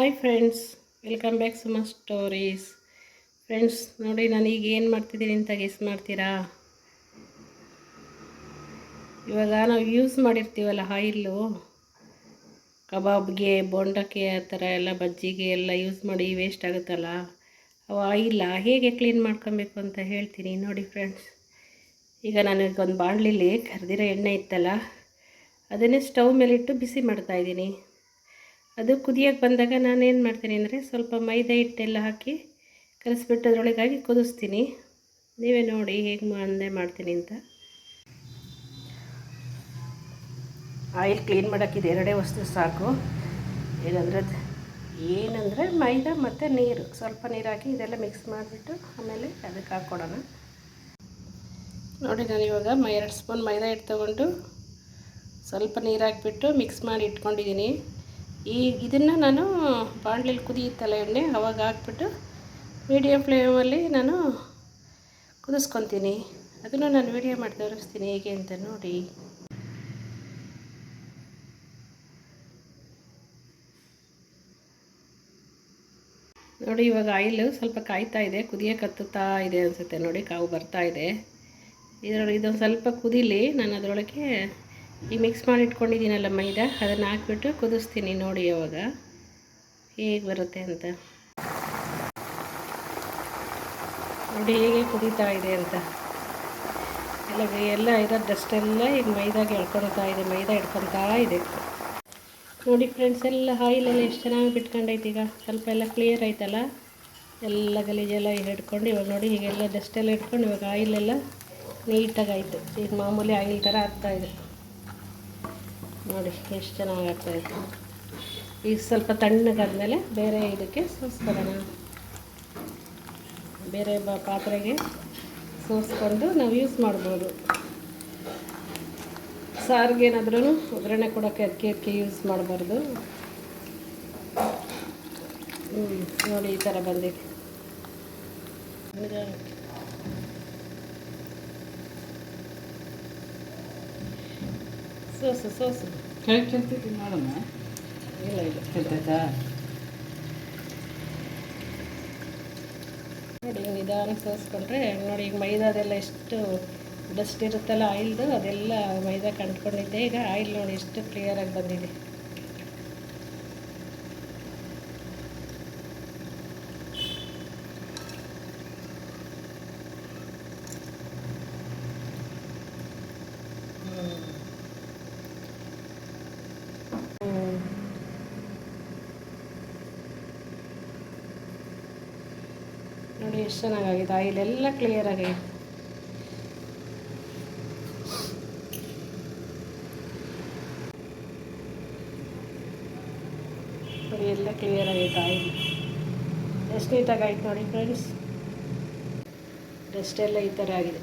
Hi friends welcome back Suma stories friends ನೋಡಿ ನಾನು ಈಗ ಏನು ಮಾಡ್ತಿದ್ದೀನಿ ಅಂತ ಗೆಸ್ ಮಾಡ್ತೀರಾ? ಇವಾಗ ನಾವು ಯೂಸ್ ಮಾಡಿರ್ತೀವಲ್ಲ ಆಯಿಲ್ಲು ಕಬಾಬ್ಗೆ, ಬೋಂಡಕ್ಕೆ ಆ ಥರ ಎಲ್ಲ, ಬಜ್ಜಿಗೆ ಎಲ್ಲ ಯೂಸ್ ಮಾಡಿ ವೇಸ್ಟ್ ಆಗುತ್ತಲ್ಲ? ಅವು ಆಯಿಲ್ಲ ಹೇಗೆ ಕ್ಲೀನ್ ಮಾಡ್ಕೊಬೇಕು ಅಂತ ಹೇಳ್ತೀನಿ ನೋಡಿ ಫ್ರೆಂಡ್ಸ್ ಈಗ ನನಗೊಂದು ಬಾಣಲಿಲಿ ಕರೆದಿರೋ ಎಣ್ಣೆ ಇತ್ತಲ್ಲ, ಅದನ್ನೇ ಸ್ಟವ್ ಮೇಲಿಟ್ಟು ಬಿಸಿ ಮಾಡ್ತಾಯಿದ್ದೀನಿ ಅದು ಕುದಿಯೋಕ್ಕೆ ಬಂದಾಗ ನಾನು ಏನು ಮಾಡ್ತೀನಿ ಅಂದರೆ ಸ್ವಲ್ಪ ಮೈದಾ ಹಿಟ್ಟೆಲ್ಲ ಹಾಕಿ ಕಲಸಿಬಿಟ್ಟು ಅದರೊಳಗಾಗಿ ಕುದಿಸ್ತೀನಿ. ನೀವೇ ನೋಡಿ ಹೇಗೆ ಮಂದೆ ಮಾಡ್ತೀನಿ ಅಂತ. ಆಯಿಲ್ ಕ್ಲೀನ್ ಮಾಡೋಕ್ಕಿದೆ, ಎರಡೇ ವಸ್ತು ಸಾಕು. ಏನಂದರೆ ಏನಂದರೆ ಮೈದಾ ಮತ್ತು ನೀರು, ಸ್ವಲ್ಪ ನೀರು ಹಾಕಿ ಇದೆಲ್ಲ ಮಿಕ್ಸ್ ಮಾಡಿಬಿಟ್ಟು ಆಮೇಲೆ ಅದಕ್ಕೆ ಹಾಕ್ಕೊಡೋಣ. ನೋಡಿ ನಾನು ಇವಾಗ ಎರಡು ಸ್ಪೂನ್ ಮೈದಾ ಹಿಟ್ಟು ತೊಗೊಂಡು ಸ್ವಲ್ಪ ನೀರು ಹಾಕಿಬಿಟ್ಟು ಮಿಕ್ಸ್ ಮಾಡಿ ಇಟ್ಕೊಂಡಿದ್ದೀನಿ. ಈ ಇದನ್ನು ನಾನು ಬಾಣಲಿಲಿ ಕುದಿಯುತ್ತಲ್ಲ ಎಣ್ಣೆ ಅವಾಗ ಹಾಕ್ಬಿಟ್ಟು ಮೀಡಿಯಮ್ ಫ್ಲೇಮಲ್ಲಿ ನಾನು ಕುದಿಸ್ಕೊತೀನಿ. ಅದನ್ನು ನಾನು ವೀಡಿಯೋ ಮಾಡಿ ತೋರಿಸ್ತೀನಿ ಹೇಗೆ ಅಂತ ನೋಡಿ. ನೋಡಿ ಇವಾಗ ಆಯಿಲ್ ಸ್ವಲ್ಪ ಕಾಯ್ತಾ ಇದೆ ಕುದಿಯೋಕೆ ಹತ್ತುತ್ತಾ ಇದೆ ಅನಿಸುತ್ತೆ ನೋಡಿ, ಕಾವು ಬರ್ತಾ ಇದೆ. ಇದರೊಳಗೆ ಇದೊಂದು ಸ್ವಲ್ಪ ಕುದೀಲಿ, ನಾನು ಅದರೊಳಗೆ ಈ ಮಿಕ್ಸ್ ಮಾಡಿ ಇಟ್ಕೊಂಡಿದ್ದೀನಲ್ಲ ಮೈದಾ, ಅದನ್ನು ಹಾಕ್ಬಿಟ್ಟು ಕುದಿಸ್ತೀನಿ ನೋಡಿ ಅವಾಗ ಹೇಗೆ ಬರುತ್ತೆ ಅಂತ. ನೋಡಿ ಹೇಗೆ ಕುದೀತಾ ಇದೆ ಅಂತ. ಎಲ್ಲ ಎಲ್ಲ ಇರೋ ಡಸ್ಟೆಲ್ಲ ಈಗ ಮೈದಾಗೆ ಎಳ್ಕೊಳ್ತಾ ಇದೆ, ಮೈದಾ ಇಟ್ಕೊತಾ ಇದೆ. ನೋಡಿ ಫ್ರೆಂಡ್ಸ್ ಎಲ್ಲ ಆಯಿಲೆಲ್ಲ ಎಷ್ಟು ಚೆನ್ನಾಗಿ ಬಿಟ್ಕೊಂಡೈತೆ ಈಗ. ಸ್ವಲ್ಪ ಎಲ್ಲ ಕ್ಲಿಯರ್ ಆಯ್ತಲ್ಲ? ಎಲ್ಲ ಗಲೀಜೆಲ್ಲ ಹಿಡ್ಕೊಂಡು, ಇವಾಗ ನೋಡಿ ಹೀಗೆಲ್ಲ ಡಸ್ಟೆಲ್ಲ ಇಟ್ಕೊಂಡು ಇವಾಗ ಆಯಿಲೆಲ್ಲ ನೀಟಾಗಾಯಿತು ಈಗ ಮಾಮೂಲಿ ಆಯಿಲ್ ಥರ ಆಗ್ತಾಯಿದೆ ನೋಡಿ, ಎಷ್ಟು ಚೆನ್ನಾಗಿ ಇತ್ತು ಈಗ ಸ್ವಲ್ಪ ತಣ್ಣಗಾದ್ಮೇಲೆ ಬೇರೆ ಇದಕ್ಕೆ ಸೋಸ್ಕೊಳ್ಳೋಣ. ಬೇರೆ ಬ ಪಾತ್ರೆಗೆ ಸೋಸ್ಕೊಂಡು ನಾವು ಯೂಸ್ ಮಾಡ್ಬೋದು. ಸಾರಿಗೆ ಏನಾದ್ರೂ ಒಗ್ಗರಣೆ ಕೊಡೋಕ್ಕೆ ಅದಕ್ಕೆ ಅದಕ್ಕೆ ಯೂಸ್ ಮಾಡಬಾರ್ದು. ಹ್ಞೂ ನೋಡಿ ಈ ಥರ ಬಂದಿದೆ. ಸೋಸು ಸೋಸು. ಹೇಳ್ತಿರ್ತೀನಿ ನೋಡೋಣ ಇಲ್ಲ ಇಲ್ಲ. ಹೇಳ್ತಾಯ್ತಾ ನೋಡಿ ನಿಧಾನ ಸೋಸ್ಕೊಂಡ್ರೆ ನೋಡಿ ಈಗ ಮೈದಾದೆಲ್ಲ ಎಷ್ಟು ಡಸ್ಟ್ ಇರುತ್ತಲ್ಲ ಆಯಿಲ್ದು ಅದೆಲ್ಲ ಮೈದಾ ಕಂಡ್ಕೊಂಡಿದ್ದೆ ಈಗ ಆಯಿಲ್ ನೋಡಿ ಎಷ್ಟು ಕ್ಲಿಯರಾಗಿ ಬಂದಿದೆ. ನೋಡಿ ಎಷ್ಟು ಚೆನ್ನಾಗಾಗಿದೆ. ಆಯಿಲ್ ಎಲ್ಲ ಕ್ಲಿಯರ್ ಆಗೈತೆ ನೋಡಿ ಎಲ್ಲ ಕ್ಲಿಯರ್ ಆಗೈತೆ ಆಯಿಲ್ ಎಷ್ಟು ನೀಟಾಗಿ ಆಯ್ತು ನೋಡಿ ಫ್ರೆಂಡ್ಸ್ ಡಸ್ಟ್ ಎಲ್ಲ ಈ ಥರ ಆಗಿದೆ.